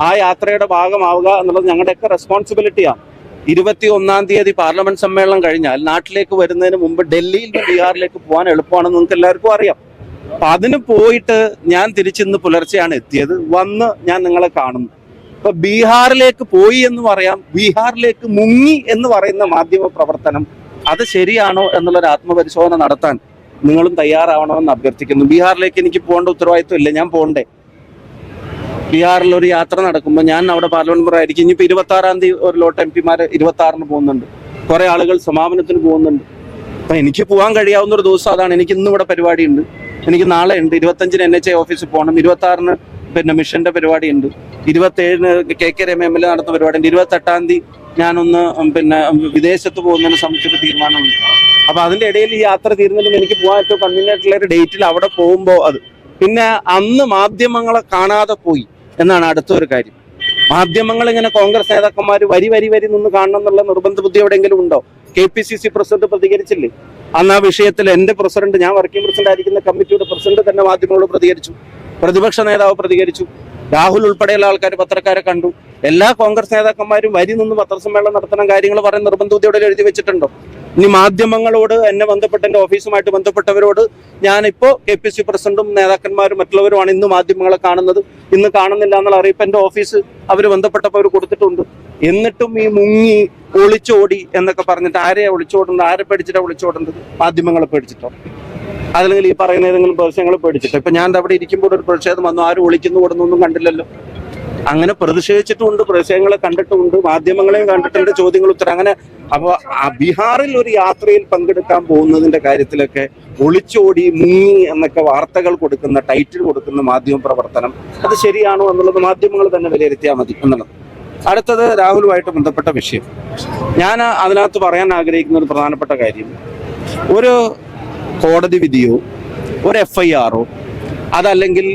ആ യാത്രയുടെ ഭാഗമാവുക എന്നുള്ളത് ഞങ്ങളുടെയൊക്കെ റെസ്പോൺസിബിലിറ്റിയാണ് ഇരുപത്തി ഒന്നാം തീയതി പാർലമെന്റ് സമ്മേളനം കഴിഞ്ഞാൽ നാട്ടിലേക്ക് വരുന്നതിന് മുമ്പ് ഡൽഹിയിൽ നിന്ന് ബീഹാറിലേക്ക് പോകാൻ എളുപ്പമാണെന്ന് നിങ്ങൾക്ക് എല്ലാവർക്കും അറിയാം. അപ്പൊ അതിന് പോയിട്ട് ഞാൻ തിരിച്ചിന്ന് പുലർച്ചെയാണ് എത്തിയത്. വന്ന് ഞാൻ നിങ്ങളെ കാണുന്നു. ഇപ്പൊ ബീഹാറിലേക്ക് പോയി എന്ന് പറയാം ബീഹാറിലേക്ക് മുങ്ങി എന്ന് പറയുന്ന മാധ്യമ പ്രവർത്തനം അത് ശരിയാണോ എന്നുള്ളൊരു ആത്മപരിശോധന നടത്താൻ നിങ്ങളും തയ്യാറാവണമെന്ന് അഭ്യർത്ഥിക്കുന്നു. ബീഹാറിലേക്ക് എനിക്ക് പോകേണ്ട ഉത്തരവാദിത്വം ഇല്ല ഞാൻ പോകണ്ടേ. ബീഹാറിൽ ഒരു യാത്ര നടക്കുമ്പോൾ ഞാൻ അവിടെ പാർലമെന്റ് മെമ്പർ ആയിരിക്കും. ഇനിയിപ്പോൾ ഇരുപത്തി ആറാം തീയതി ഒരു ലോട്ട് എം പിമാർ ഇരുപത്തി ആറിന് പോകുന്നുണ്ട്. കുറെ ആളുകൾ സമാപനത്തിന് പോകുന്നുണ്ട്. അപ്പം എനിക്ക് പോകാൻ കഴിയാവുന്ന ഒരു ദിവസം അതാണ്. എനിക്ക് ഇന്ന് ഇവിടെ പരിപാടിയുണ്ട്. എനിക്ക് നാളെ ഉണ്ട്. ഇരുപത്തഞ്ചിന് എൻ എച്ച് ഐ ഓഫീസിൽ പോകണം. ഇരുപത്തി ആറിന് പിന്നെ മിഷന്റെ പരിപാടി ഉണ്ട് ഇരുപത്തി ഏഴിന് K K Rema M L A നടത്തുന്ന പരിപാടി ഉണ്ട് ഇരുപത്തി എട്ടാം തീയതി ഞാനൊന്ന് പിന്നെ വിദേശത്ത് പോകുന്നതിന് സംബന്ധിച്ചൊരു തീരുമാനമുണ്ട്. അപ്പൊ അതിന്റെ ഇടയിൽ ഈ യാത്ര തീരുന്നതിലും എനിക്ക് പോകാൻ ഏറ്റവും കൺവീനിയന്റ് ആയിട്ടുള്ള ഒരു ഡേറ്റിൽ അവിടെ പോകുമ്പോൾ അത്. പിന്നെ അന്ന് മാധ്യമങ്ങളെ കാണാതെ പോയി. എന്നാണ് അടുത്തൊരു കാര്യം. മാധ്യമങ്ങൾ ഇങ്ങനെ കോൺഗ്രസ് നേതാക്കന്മാർ വരി വരി വരി നിന്ന് കാണണം എന്നുള്ള നിർബന്ധ ബുദ്ധി എവിടെയെങ്കിലും ഉണ്ടോ? K P C C president പ്രതികരിച്ചില്ലേ? അന്ന് ആ വിഷയത്തിൽ എന്റെ പ്രസിഡന്റ് ഞാൻ വർക്കിംഗ് പ്രസിഡന്റ് ആയിരിക്കുന്ന കമ്മിറ്റിയുടെ പ്രസിഡന്റ് തന്നെ മാധ്യമങ്ങളോട് പ്രതികരിച്ചു. പ്രതിപക്ഷ നേതാവ് പ്രതികരിച്ചു. രാഹുൽ ഉൾപ്പെടെയുള്ള ആൾക്കാർ പത്രക്കാരെ കണ്ടു. എല്ലാ കോൺഗ്രസ് നേതാക്കന്മാരും വരി നിന്ന് പത്രസമ്മേളനം നടത്തണം കാര്യങ്ങൾ പറയുന്ന നിർബന്ധ ബുദ്ധിയോടെ എഴുതി വെച്ചിട്ടുണ്ടോ? ഇനി മാധ്യമങ്ങളോട് എന്നെ ബന്ധപ്പെട്ട എന്റെ ഓഫീസുമായിട്ട് ബന്ധപ്പെട്ടവരോട് ഞാനിപ്പോ കെ പി സി പ്രസിഡന്റും നേതാക്കന്മാരും മറ്റുള്ളവരുമാണ് ഇന്ന് മാധ്യമങ്ങളെ കാണുന്നത്. ഇന്ന് കാണുന്നില്ല എന്നുള്ള അറിയിപ്പ് എന്റെ ഓഫീസ് അവർ ബന്ധപ്പെട്ടപ്പോൾ അവർ കൊടുത്തിട്ടുണ്ട്. എന്നിട്ടും ഈ മുങ്ങി ഒളിച്ചോടി എന്നൊക്കെ പറഞ്ഞിട്ട് ആരെയാ ഒളിച്ചോടുന്നത്? ആരെ പേടിച്ചിട്ടാ ഒളിച്ചോടുന്നത്? മാധ്യമങ്ങളെ പേടിച്ചിട്ടോ? അതല്ലെങ്കിൽ ഈ പറയുന്ന ഏതെങ്കിലും പ്രതിഷേധങ്ങൾ പേടിച്ചിട്ടോ? ഇപ്പൊ ഞാൻ അവിടെ ഇരിക്കുമ്പോൾ ഒരു പ്രതിഷേധം വന്നു. ആരും ഒളിക്കുന്നു കൊടുന്നൊന്നും കണ്ടില്ലല്ലോ. അങ്ങനെ പ്രതിഷേധിച്ചിട്ടുമുണ്ട് പ്രതിഷേധങ്ങളെ കണ്ടിട്ടുമുണ്ട് മാധ്യമങ്ങളെയും കണ്ടിട്ടുണ്ട് ചോദ്യങ്ങൾ ഉത്തരം. അങ്ങനെ അപ്പൊ ആ ബീഹാറിൽ ഒരു യാത്രയിൽ പങ്കെടുക്കാൻ പോകുന്നതിന്റെ കാര്യത്തിലൊക്കെ ഒളിച്ചോടി മുങ്ങി എന്നൊക്കെ വാർത്തകൾ കൊടുക്കുന്ന ടൈറ്റിൽ കൊടുക്കുന്ന മാധ്യമ പ്രവർത്തനം അത് ശരിയാണോ എന്നുള്ളത് മാധ്യമങ്ങൾ തന്നെ വിലയിരുത്തിയാൽ മതി എന്നുള്ളത്. അടുത്തത് രാഹുലുമായിട്ട് ബന്ധപ്പെട്ട വിഷയം. ഞാൻ അതിനകത്ത് പറയാൻ ആഗ്രഹിക്കുന്ന ഒരു പ്രധാനപ്പെട്ട കാര്യം. ഒരു കോടതി വിധിയോ ഒരു എഫ് ഐ ആറോ അതല്ലെങ്കിൽ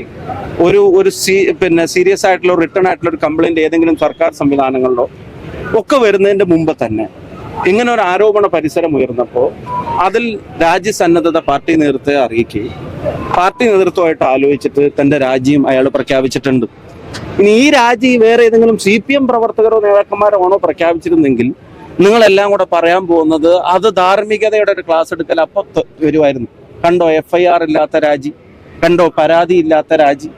ഒരു ഒരു സീ പിന്നെ സീരിയസ് ആയിട്ടുള്ള റിട്ടേൺ ആയിട്ടുള്ള ഒരു കംപ്ലൈന്റ് ഏതെങ്കിലും സർക്കാർ സംവിധാനങ്ങളിലോ ഒക്കെ വരുന്നതിന്റെ മുമ്പ് തന്നെ ഇങ്ങനെ ഒരു ആരോപണ പരിസരം ഉയർന്നപ്പോൾ അതിൽ രാജ്യസന്നദ്ധത പാർട്ടി നേതൃത്വത്തെ അറിയിക്കുകയും പാർട്ടി നേതൃത്വമായിട്ട് ആലോചിച്ചിട്ട് തന്റെ രാജിയും അയാൾ പ്രഖ്യാപിച്ചിട്ടുണ്ട്. ഇനി ഈ രാജി വേറെ ഏതെങ്കിലും സി പി എം പ്രവർത്തകരോ നേതാക്കന്മാരോ ആണോ പ്രഖ്യാപിച്ചിരുന്നെങ്കിൽ നിങ്ങളെല്ലാം കൂടെ പറയാൻ പോകുന്നത് അത് ധാർമ്മികതയുടെ ഒരു ക്ലാസ് എടുക്കൽ അപ്പൊ ത- വരുമായിരുന്നു. കണ്ടോ എഫ് ഐ ആർ ഇല്ലാത്ത രാജി കണ്ടോ പരാതി ഇല്ലാത്ത രാജി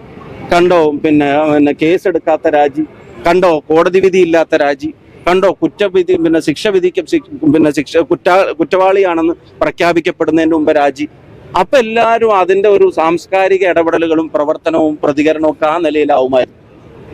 കണ്ടോ പിന്നെ പിന്നെ കേസ് എടുക്കാത്ത രാജി കണ്ടോ കോടതി വിധി ഇല്ലാത്ത രാജി കണ്ടോ? കുറ്റവിധി പിന്നെ ശിക്ഷ വിധിക്ക പിന്നെ ശിക്ഷ കുറ്റ കുറ്റവാളിയാണെന്ന് പ്രഖ്യാപിക്കപ്പെടുന്നതിന് മുമ്പ് രാജി. അപ്പൊ എല്ലാവരും അതിന്റെ ഒരു സാംസ്കാരിക ഇടപെടലുകളും പ്രവർത്തനവും പ്രതികരണവും ഒക്കെ ആ നിലയിലാവുമായിരുന്നു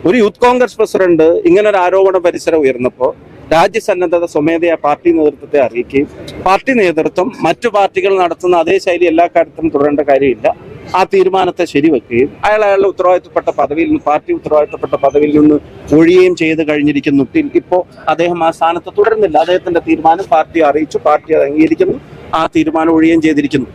ഒരു യൂത്ത് കോൺഗ്രസ് പ്രസിഡന്റ് ഇങ്ങനെ ഒരു ആരോപണ പരിസരം ഉയർന്നപ്പോൾ രാജ്യസന്നദ്ധത സ്വമേധയാ പാർട്ടി നേതൃത്വത്തെ അറിയിക്കുകയും പാർട്ടി നേതൃത്വം മറ്റു പാർട്ടികൾ നടത്തുന്ന അതേ ശൈലി എല്ലാ കാര്യത്തിലും തുടരേണ്ട കാര്യമില്ല. ആ തീരുമാനത്തെ ശരിവെക്കുകയും അയാൾ അയാളുടെ ഉത്തരവാദിത്തപ്പെട്ട പദവിയിൽ നിന്ന് പാർട്ടി ഉത്തരവാദിത്തപ്പെട്ട പദവിയിൽ നിന്ന് ഒഴിയുകയും ചെയ്ത് കഴിഞ്ഞിരിക്കുന്നു. ഇപ്പോൾ അദ്ദേഹം ആ സ്ഥാനത്ത് തുടരുന്നില്ല. അദ്ദേഹത്തിന്റെ തീരുമാനം പാർട്ടി അറിയിച്ചു പാർട്ടി അംഗീകരിക്കുന്നു. ആ തീരുമാനം ഒഴിയുകയും ചെയ്തിരിക്കുന്നു.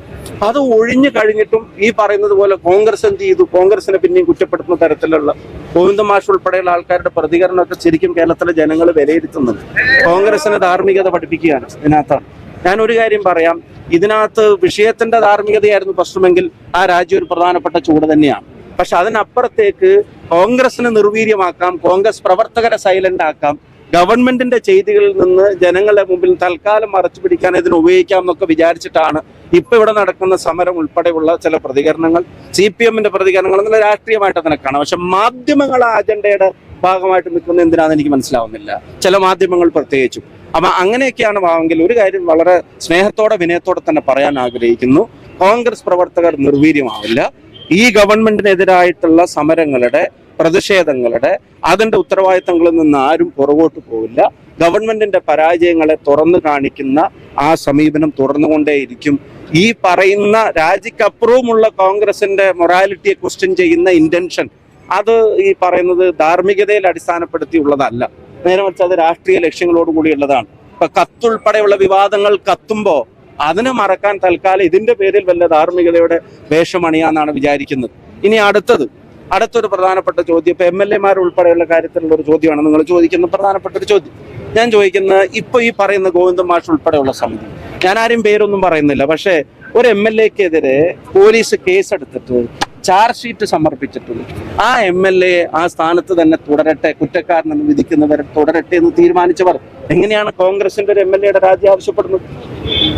അത് ഒഴിഞ്ഞു കഴിഞ്ഞിട്ടും ഈ പറയുന്നത് പോലെ കോൺഗ്രസ് എന്ത് ചെയ്തു? കോൺഗ്രസിനെ പിന്നെയും കുറ്റപ്പെടുത്തുന്ന തരത്തിലുള്ള ഗോവിന്ദ മാഷ് ഉൾപ്പെടെയുള്ള ആൾക്കാരുടെ പ്രതികരണമൊക്കെ ശരിക്കും കേരളത്തിലെ ജനങ്ങൾ വിലയിരുത്തുന്നുണ്ട്. കോൺഗ്രസിന് ധാർമ്മികത പഠിപ്പിക്കുകയാണ് ഇതിനകത്താണ്. ഞാൻ ഒരു കാര്യം പറയാം. ഇതിനകത്ത് വിഷയത്തിന്റെ ധാർമ്മികതയായിരുന്നു പ്രശ്നമെങ്കിൽ ആ രാജ്യം ഒരു പ്രധാനപ്പെട്ട ചൂട് തന്നെയാണ്. പക്ഷെ അതിനപ്പുറത്തേക്ക് കോൺഗ്രസിനെ നിർവീര്യമാക്കാം കോൺഗ്രസ് പ്രവർത്തകരെ സൈലന്റ് ആക്കാം ഗവൺമെന്റിന്റെ ചെയ്തികളിൽ നിന്ന് ജനങ്ങളുടെ മുമ്പിൽ തൽക്കാലം മറച്ചു പിടിക്കാൻ ഇതിന് ഉപയോഗിക്കാം എന്നൊക്കെ വിചാരിച്ചിട്ടാണ് ഇപ്പൊ ഇവിടെ നടക്കുന്ന സമരം ഉൾപ്പെടെയുള്ള ചില പ്രതികരണങ്ങൾ സി പി എമ്മിന്റെ പ്രതികരണങ്ങൾ എന്നുള്ള രാഷ്ട്രീയമായിട്ട് അതിനെ കാണാം. പക്ഷെ മാധ്യമങ്ങൾ ആ അജണ്ടയുടെ ഭാഗമായിട്ട് നിൽക്കുന്ന എന്തിനാണെന്ന് എനിക്ക് മനസ്സിലാവുന്നില്ല. ചില മാധ്യമങ്ങൾ പ്രത്യേകിച്ചും. അപ്പൊ അങ്ങനെയൊക്കെയാണ് ഭാവമെങ്കിൽ ഒരു കാര്യം വളരെ സ്നേഹത്തോടെ വിനയത്തോടെ തന്നെ പറയാൻ ആഗ്രഹിക്കുന്നു. കോൺഗ്രസ് പ്രവർത്തകർ നിർവീര്യമാവില്ല. ഈ ഗവൺമെന്റിനെതിരായിട്ടുള്ള സമരങ്ങളുടെ പ്രതിഷേധങ്ങളുടെ അതിന്റെ ഉത്തരവാദിത്തങ്ങളിൽ നിന്ന് ആരും പുറകോട്ട് പോവില്ല. ഗവൺമെന്റിന്റെ പരാജയങ്ങളെ തുറന്നു കാണിക്കുന്ന ആ സമീപനം തുടർന്നുകൊണ്ടേയിരിക്കും. ഈ പറയുന്ന രാജിക്കപ്പുറവുമുള്ള കോൺഗ്രസിന്റെ മൊറാലിറ്റിയെ ക്വസ്റ്റ്യൻ ചെയ്യുന്ന ഇന്റൻഷൻ അത് ഈ പറയുന്നത് ധാർമ്മികതയിൽ അടിസ്ഥാനപ്പെടുത്തിയുള്ളതല്ല. നേരെ മറിച്ച് അത് രാഷ്ട്രീയ ലക്ഷ്യങ്ങളോട് കൂടിയുള്ളതാണ് ഇപ്പൊ കത്തുൾപ്പെടെയുള്ള വിവാദങ്ങൾ കത്തുമ്പോ അതിനെ മറക്കാൻ തൽക്കാലം ഇതിന്റെ പേരിൽ വല്ല ധാർമ്മികതയുടെ വേഷമണിയാന്നാണ് വിചാരിക്കുന്നത്. ഇനി അടുത്തത് അടുത്തൊരു പ്രധാനപ്പെട്ട ചോദ്യം ഇപ്പൊ എം എൽ എമാർ ഉൾപ്പെടെയുള്ള കാര്യത്തിലുള്ള ഒരു ചോദ്യമാണ് നിങ്ങൾ ചോദിക്കുന്ന പ്രധാനപ്പെട്ട ഒരു ചോദ്യം. ഞാൻ ചോദിക്കുന്ന ഇപ്പൊ ഈ പറയുന്ന ഗോവിന്ദ മാഷ് ഉൾപ്പെടെയുള്ള സമിതി ഞാൻ ആരും പേരൊന്നും പറയുന്നില്ല പക്ഷേ ഒരു എം എൽ എക്കെതിരെ പോലീസ് കേസെടുത്തിട്ട് ചാർജ് ഷീറ്റ് സമർപ്പിച്ചിട്ടുണ്ട്. ആ എം എൽ എ ആ സ്ഥാനത്ത് തന്നെ തുടരട്ടെ കുറ്റക്കാരനെന്ന് വിധിക്കുന്നവർ തുടരട്ടെ എന്ന് തീരുമാനിച്ചവർ എങ്ങനെയാണ് കോൺഗ്രസിന്റെ ഒരു എം എൽ എയുടെ രാജി ആവശ്യപ്പെടുന്നത്?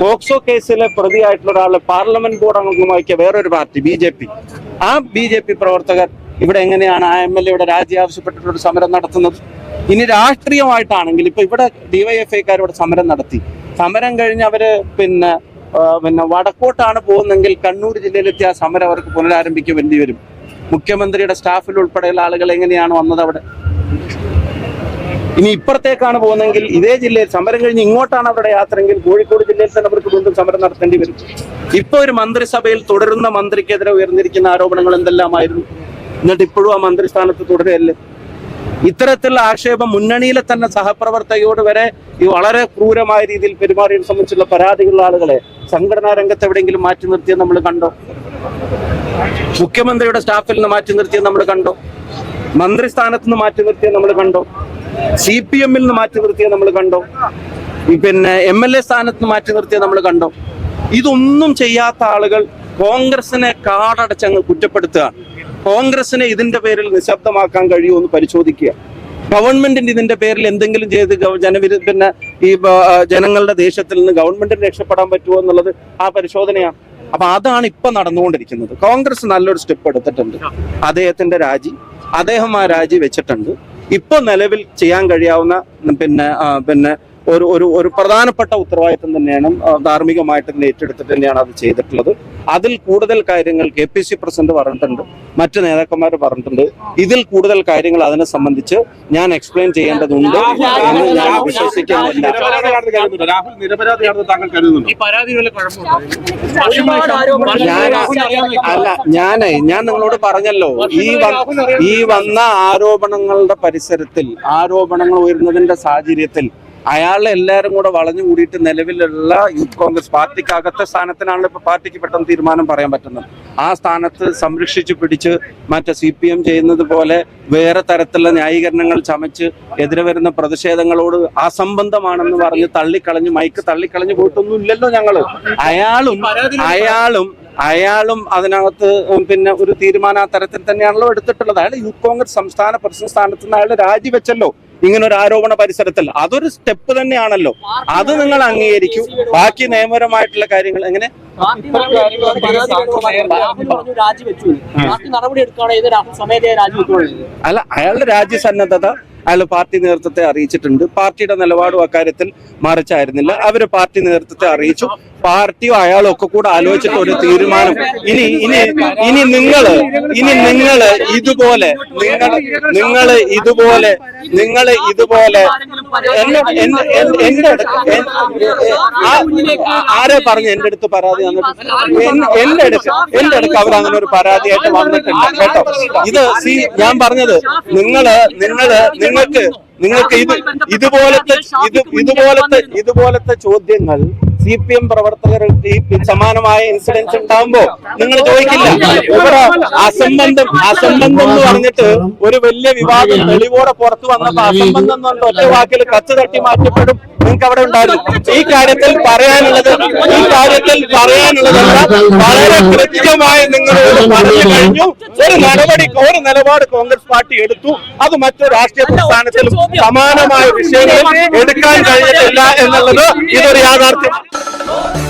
പോക്സോ കേസിലെ പ്രതിയായിട്ടുള്ള ഒരാളെ പാർലമെന്റ് ബോർഡ് അംഗമാക്കിയ വേറൊരു പാർട്ടി ബി ജെ പി. ആ ബി ജെ പി പ്രവർത്തകർ ഇവിടെ എങ്ങനെയാണ് ആ എം എൽ എയുടെ രാജി ആവശ്യപ്പെട്ടിട്ടൊരു സമരം നടത്തുന്നത്? ഇനി രാഷ്ട്രീയമായിട്ടാണെങ്കിൽ ഇപ്പൊ ഇവിടെ ഡിവൈഎഫ്ഐക്കാർ ഇവിടെ സമരം നടത്തി. സമരം കഴിഞ്ഞ് അവർ പിന്നെ പിന്നെ വടക്കോട്ടാണ് പോകുന്നതെങ്കിൽ കണ്ണൂർ ജില്ലയിലെത്തിയ ആ സമരം അവർക്ക് പുനരാരംഭിക്കേണ്ടി വരും മുഖ്യമന്ത്രിയുടെ സ്റ്റാഫിൽ ഉൾപ്പെടെയുള്ള ആളുകൾ എങ്ങനെയാണ് വന്നത് അവിടെ? ഇനി ഇപ്പുറത്തേക്കാണ് പോകുന്നതെങ്കിൽ ഇതേ ജില്ലയിൽ സമരം കഴിഞ്ഞ് ഇങ്ങോട്ടാണ് അവരുടെ യാത്രയെങ്കിൽ കോഴിക്കോട് ജില്ലയിൽ തന്നെ അവർക്ക് വീണ്ടും സമരം നടത്തേണ്ടി വരും. ഇപ്പൊ ഒരു മന്ത്രിസഭയിൽ തുടരുന്ന മന്ത്രിക്കെതിരെ ഉയർന്നിരിക്കുന്ന ആരോപണങ്ങൾ എന്തെല്ലാമായിരുന്നു? എന്നിട്ട് ഇപ്പോഴും ആ മന്ത്രിസ്ഥാനത്ത് തുടരുകയല്ലേ? ഇത്തരത്തിലുള്ള ആക്ഷേപം മുന്നണിയിലെ തന്നെ സഹപ്രവർത്തകയോട് വരെ ഈ വളരെ ക്രൂരമായ രീതിയിൽ പെരുമാറിയത് സംബന്ധിച്ചുള്ള പരാതികളുള്ള ആളുകളെ സംഘടനാ രംഗത്ത് എവിടെയെങ്കിലും മാറ്റി നിർത്തിയത് നമ്മൾ കണ്ടോ? മുഖ്യമന്ത്രിയുടെ സ്റ്റാഫിൽ നിന്ന് മാറ്റി നിർത്തിയത് നമ്മൾ കണ്ടോ? മന്ത്രി സ്ഥാനത്ത് നിന്ന് മാറ്റി നിർത്തിയത് നമ്മൾ കണ്ടോ? സി പി എമ്മിൽ നിന്ന് മാറ്റി നിർത്തിയത് നമ്മൾ കണ്ടോ? പിന്നെ എം എൽ എ സ്ഥാനത്ത് നിന്ന് മാറ്റി നിർത്തിയത് നമ്മൾ കണ്ടോ? ഇതൊന്നും ചെയ്യാത്ത ആളുകൾ കോൺഗ്രസിനെ കാടടച്ചങ്ങ് കുറ്റപ്പെടുത്തുക കോൺഗ്രസിനെ ഇതിന്റെ പേരിൽ നിശബ്ദമാക്കാൻ കഴിയുമോ എന്ന് പരിശോധിക്കുക ഗവൺമെന്റിന്റെ ഇതിന്റെ പേരിൽ എന്തെങ്കിലും ചെയ്ത് ജനവിരു പിന്നെ ഈ ജനങ്ങളുടെ ദേശത്തിൽ നിന്ന് ഗവൺമെന്റിന് രക്ഷപ്പെടാൻ പറ്റുമോ എന്നുള്ളത് ആ പരിശോധനയാണ്. അപ്പൊ അതാണ് ഇപ്പൊ നടന്നുകൊണ്ടിരിക്കുന്നത്. കോൺഗ്രസ് നല്ലൊരു സ്റ്റെപ്പ് എടുത്തിട്ടുണ്ട്. അദ്ദേഹത്തിന്റെ രാജി അദ്ദേഹം ആ രാജി വെച്ചിട്ടുണ്ട്. ഇപ്പൊ നിലവിൽ ചെയ്യാൻ കഴിയാവുന്ന പിന്നെ പിന്നെ ഒരു ഒരു ഒരു പ്രധാനപ്പെട്ട ഉത്തരവാദിത്തം തന്നെയാണ് ധാർമ്മികമായിട്ട് ഏറ്റെടുത്തിട്ട് തന്നെയാണ് അത് ചെയ്തിട്ടുള്ളത്. അതിൽ കൂടുതൽ കാര്യങ്ങൾ കെ പി സി പ്രസിഡന്റ് പറഞ്ഞിട്ടുണ്ട് മറ്റു നേതാക്കന്മാർ പറഞ്ഞിട്ടുണ്ട്. ഇതിൽ കൂടുതൽ കാര്യങ്ങൾ അതിനെ സംബന്ധിച്ച് ഞാൻ എക്സ്പ്ലെയിൻ ചെയ്യേണ്ടതുണ്ട് എന്ന് ഞാൻ വിശ്വസിക്കുന്നില്ല. ഞാൻ അല്ല ഞാനേ ഞാൻ നിങ്ങളോട് പറഞ്ഞല്ലോ. ഈ ഈ വന്ന ആരോപണങ്ങളുടെ പരിസരത്തിൽ ആരോപണങ്ങൾ ഉയർന്നതിന്റെ സാഹചര്യത്തിൽ അയാളെ എല്ലാവരും കൂടെ വളഞ്ഞു കൂടിയിട്ട് നിലവിലുള്ള യൂത്ത് കോൺഗ്രസ് പാർട്ടിക്ക് അകത്ത സ്ഥാനത്തിനാണല്ലോ ഇപ്പൊ പാർട്ടിക്ക് പെട്ടെന്ന് തീരുമാനം പറയാൻ പറ്റുന്നത്. ആ സ്ഥാനത്ത് സംരക്ഷിച്ചു പിടിച്ച് മറ്റേ സി പി എം ചെയ്യുന്നത് പോലെ വേറെ തരത്തിലുള്ള ന്യായീകരണങ്ങൾ ചമച്ച് എതിരെ വരുന്ന പ്രതിഷേധങ്ങളോട് അസംബന്ധമാണെന്ന് പറഞ്ഞ് തള്ളിക്കളഞ്ഞ് മൈക്ക് തള്ളിക്കളഞ്ഞ് പോയിട്ടൊന്നും ഇല്ലല്ലോ ഞങ്ങൾ. അയാളും അയാളും അയാളും അതിനകത്ത് പിന്നെ ഒരു തീരുമാനം ആ തരത്തിൽ തന്നെയാണല്ലോ എടുത്തിട്ടുള്ളത്. അയാൾ യൂത്ത് കോൺഗ്രസ് സംസ്ഥാന പ്രസിഡന്റ് സ്ഥാനത്ത് നിന്ന് അയാൾ രാജിവെച്ചല്ലോ. ഇങ്ങനെ ഒരു ആരോപണ പരിസരത്തിൽ അതൊരു സ്റ്റെപ്പ് തന്നെയാണല്ലോ. അത് നിങ്ങൾ അംഗീകരിക്കൂ. ബാക്കി നിയമപരമായിട്ടുള്ള കാര്യങ്ങൾ എങ്ങനെ? അല്ല അയാളുടെ രാജ്യസന്നദ്ധത അയാൾ പാർട്ടി നേതൃത്വത്തെ അറിയിച്ചിട്ടുണ്ട്. പാർട്ടിയുടെ നിലപാടും അക്കാര്യത്തിൽ മറിച്ചായിരുന്നില്ല. അവർ പാർട്ടി നേതൃത്വത്തെ അറിയിച്ചു. പാർട്ടിയും അയാളോ ഒക്കെ കൂടെ ആലോചിച്ചിട്ട് ഒരു തീരുമാനം. ഇനി ഇനി ഇനി നിങ്ങൾ ഇനി നിങ്ങൾ ഇതുപോലെ നിങ്ങൾ നിങ്ങൾ ഇതുപോലെ നിങ്ങൾ ഇതുപോലെ എന്റെ അടുത്ത് ആരെ പറഞ്ഞു എന്റെ അടുത്ത് പരാതി വന്നിട്ട് എന്റെ അടുത്ത് എന്റെ അടുത്ത് അവർ അങ്ങനെ ഒരു പരാതിയായിട്ട് വന്നിട്ടില്ല കേട്ടോ? ഇത് സി ഞാൻ പറഞ്ഞത് നിങ്ങൾ നിങ്ങൾ നിങ്ങൾക്ക് നിങ്ങൾക്ക് ഇത് ഇതുപോലത്തെ ഇത് ഇതുപോലത്തെ ഇതുപോലത്തെ ചോദ്യങ്ങൾ സി പി എം പ്രവർത്തകർ ഈ സമാനമായ ഇൻസിഡൻസ് ഉണ്ടാകുമ്പോ നിങ്ങൾ ചോദിക്കില്ല. അസംബന്ധം അസംബന്ധം എന്ന് പറഞ്ഞിട്ട് ഒരു വലിയ വിവാദം തെളിവോടെ പുറത്തു വന്നപ്പോ അസംബന്ധം എന്ന് പറഞ്ഞ ഒറ്റ വാക്കിൽ കച്ച തട്ടി മാറ്റപ്പെടും. നിങ്ങൾക്ക് അവിടെ ഉണ്ടായിരുന്നു ഈ കാര്യത്തിൽ പറയാനുള്ളത് ഈ കാര്യത്തിൽ പറയാനുള്ളതല്ല വളരെ കൃത്യമായി നിങ്ങൾ പറഞ്ഞു കഴിഞ്ഞു. ഒരു നടപടി ഒരു നിലപാട് കോൺഗ്രസ് പാർട്ടി എടുത്തു. അത് മറ്റു രാഷ്ട്രീയ പ്രസ്ഥാനത്തിലും സമാനമായ വിഷയങ്ങളിൽ എടുക്കാൻ കഴിഞ്ഞിട്ടില്ല എന്നുള്ളത് ഇതൊരു യാഥാർത്ഥ്യം. 모두